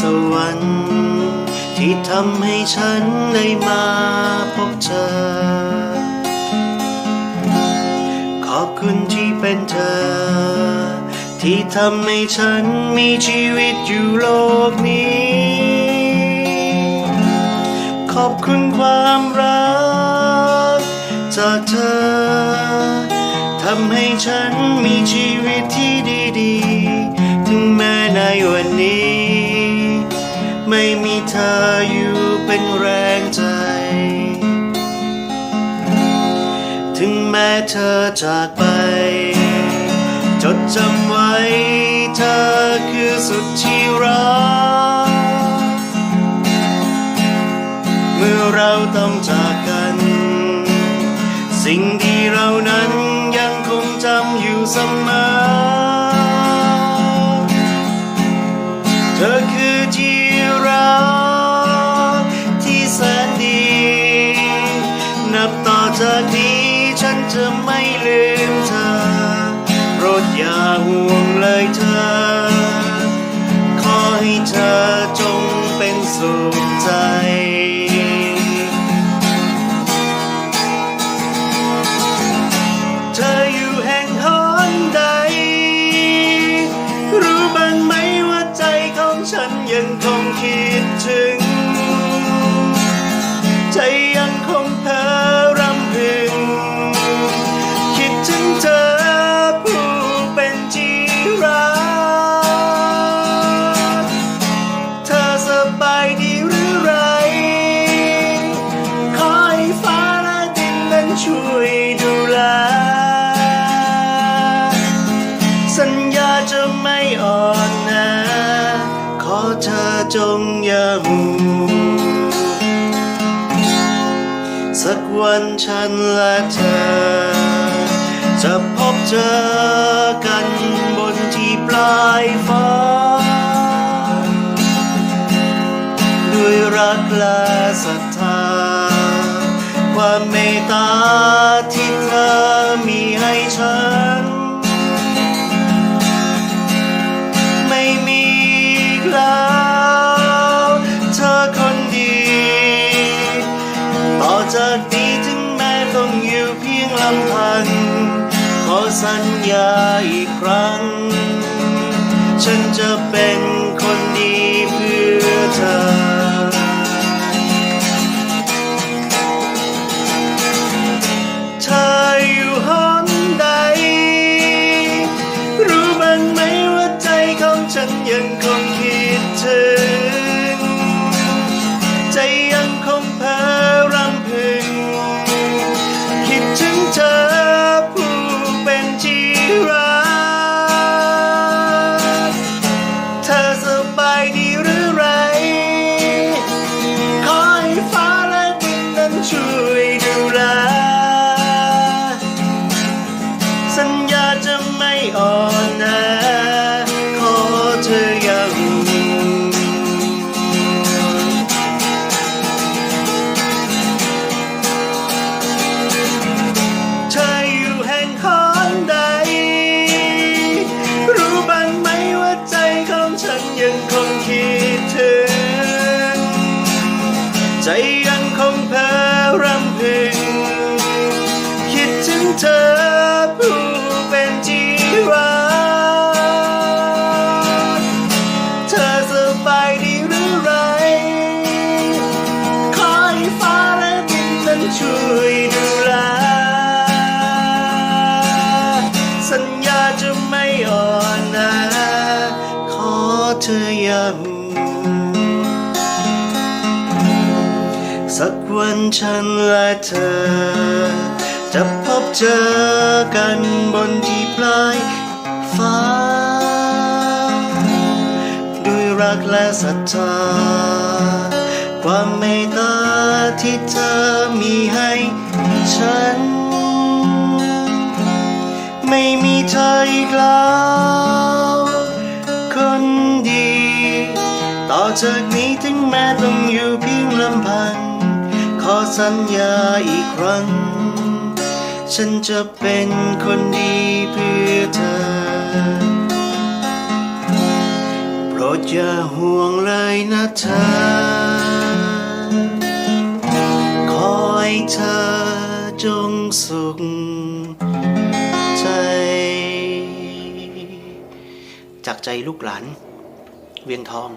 สวรรค์ ที่ทำให้ฉันได้มาพบเธอ ขอบคุณที่เป็นเธอ ที่ทำให้ฉันมีชีวิตอยู่โลกนี้ ขอบคุณความรักจากเธอทำให้ฉันมีชีวิตที่ดี ๆ ถึงแม้ในวันนี้ ไม่มีเธออยู่เป็นแรงใจ ถึงแม้เธอจากไป จดจำไว้เธอคือสุดที่รัก เมื่อเราต้องจากกัน สิ่งที่เรานั้นยังคงจำอยู่เสมอ จากนี้ฉันจะไม่ลืมเธอโปรดอย่าห่วงเลยเธอ ขอให้เธอจงเป็นสุข ไม่อ่อนแอขอเธอจงอย่าห่วงสักวันฉันและเธอ จะพบเจอกันบนที่ปลายฟ้า ด้วยรักและศรัทธา ความเมตตาที่เธอมีให้ฉัน อีกแล้วเธอคนดี ต่อจากนี้ถึงแม้ต้องอยู่เพียงลำพัง ขอสัญญาอีกครั้ง ฉันจะเป็นคนดีเพื่อเธอ เธอผู้เป็นที่รักเธอสบายดีหรือไรขอให้ฟ้าและดินนั้นช่วยดูแล สัญญาจะไม่อ่อนแอขอเธออย่างสักวันฉันและเธอ จะพบเจอกันบนที่ปลายฟ้า ด้วยรักและศรัทธา ความเมตตาที่เธอมีให้ฉัน ไม่มีเธออีกแล้วคนดี ต่อจากนี้ถึงแม้ต้องอยู่เพียงลำพัง ขอสัญญาอีกครั้ง ฉันจะเป็นคนดีเพื่อเธอ โปรดอย่าห่วงเลยนะเธอ ขอให้เธอจงสุขใจ จากใจลูกหลาน เวียงทอง